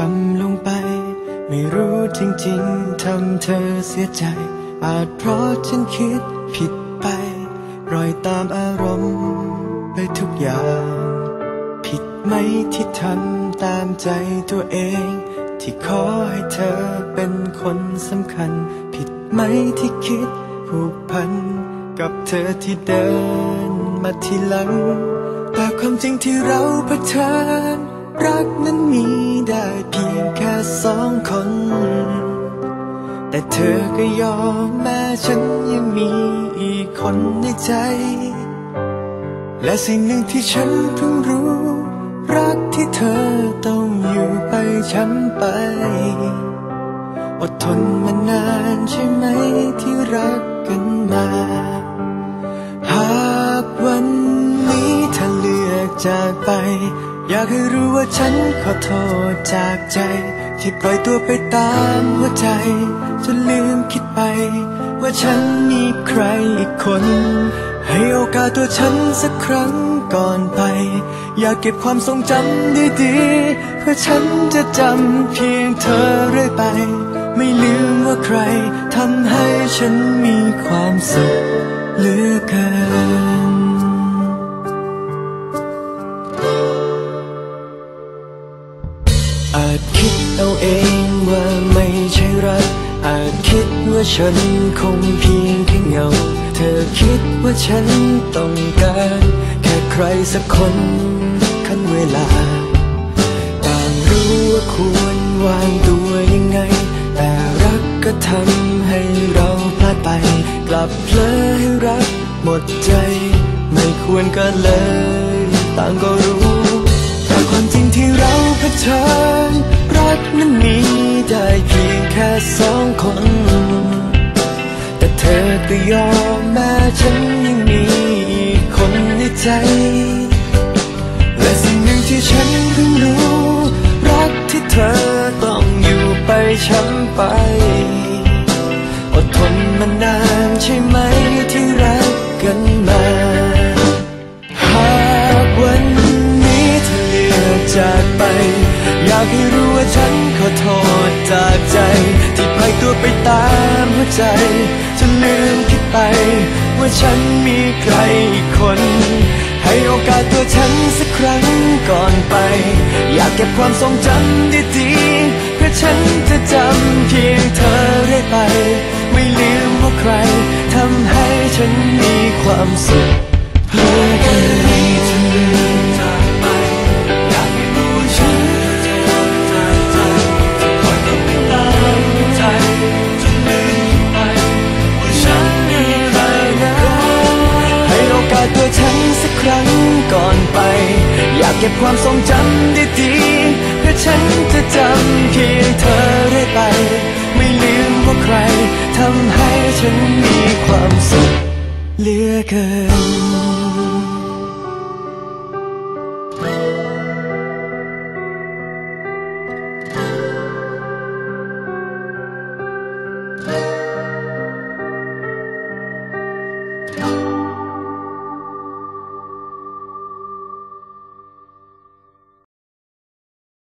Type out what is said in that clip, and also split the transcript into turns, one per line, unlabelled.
ทำลงไป ไม่รู้จริงๆ ทำเธอเสียใจ อาจเพราะฉันคิดผิดไปรอยตามอารมณ์ไปทุกอย่าง ผิดไหมที่ทำตามใจตัวเอง ที่ขอให้เธอเป็นคนสำคัญ ผิดไหมที่คิดผูกพัน กับเธอที่เดินมาทีหลัง แต่ความจริงที่เราเผชิญรักนั้น เพียงแค่สองคน แต่เธอก็ยอมแม้ฉันยังมีอีกคนในใจ และสิ่งหนึ่งที่ฉันเพิ่งรู้ รักที่เธอต้องอยู่ไปช้ำไป อดทนมานานใช่ไหมที่รักกันมา หากวันนี้เธอเลือกจากไป อยากให้รู้ว่าฉันขอโทษจากใจ ที่ปล่อยตัวไปตามหัวใจ จนลืมคิดไป ว่าฉันมีใครอีกคน ให้โอกาสตัวฉันสักครั้งก่อนไป อยากเก็บความทรงจำดีๆ เพื่อฉันจะจำเพียงเธอเรื่อยไป ไม่ลืมว่าใครทำให้ฉันมีความสุขเหลือเกิน อาจคิดเอาเองว่าไม่ใช่รัก อาจคิดว่าฉันคงเพียงแค่เงา เธอคิดว่าฉันต้องการ แค่ใครสักคนขั้นเวลา ต่างรู้ว่าควรวางตัวยังไง แต่รักก็ทำให้เราพลาดไป กลับเพลอให้รักหมดใจ ไม่ควรก็เลย ต่างก็รู้แต่ความจริงที่เราเผชิญ สองคน แต่เธอก็ยอมแม้ฉันยังมีอีกคนในใจ และสิ่งหนึ่งที่ฉันเพิ่งรู้ รักที่เธอต้องอยู่ไปช้ำไป อดทนมานานใช่ไหมที่รักกันมาหากวันนี้เธอเลือกจากไป อยากให้รู้ว่าฉัน อโทษจากใจ ที่ปล่อยตัวไปตามหัวใจจนลืมคิดไป ว่าฉันมีใครอีกคน ให้โอกาสตัวฉันสักครั้งก่อนไป อยากเก็บความทรงจำดีๆเพื่อฉันจะจำเพียงเธอเรื่อยไป ไม่ลืมว่าใครทำให้ฉันมีความสุข กเก็บความทรงจำดีๆเพื่อฉันจะจำเพียงเธอได้ไป ไม่ลืมว่าใครทำให้ฉันมีความสุขเหลือเกิน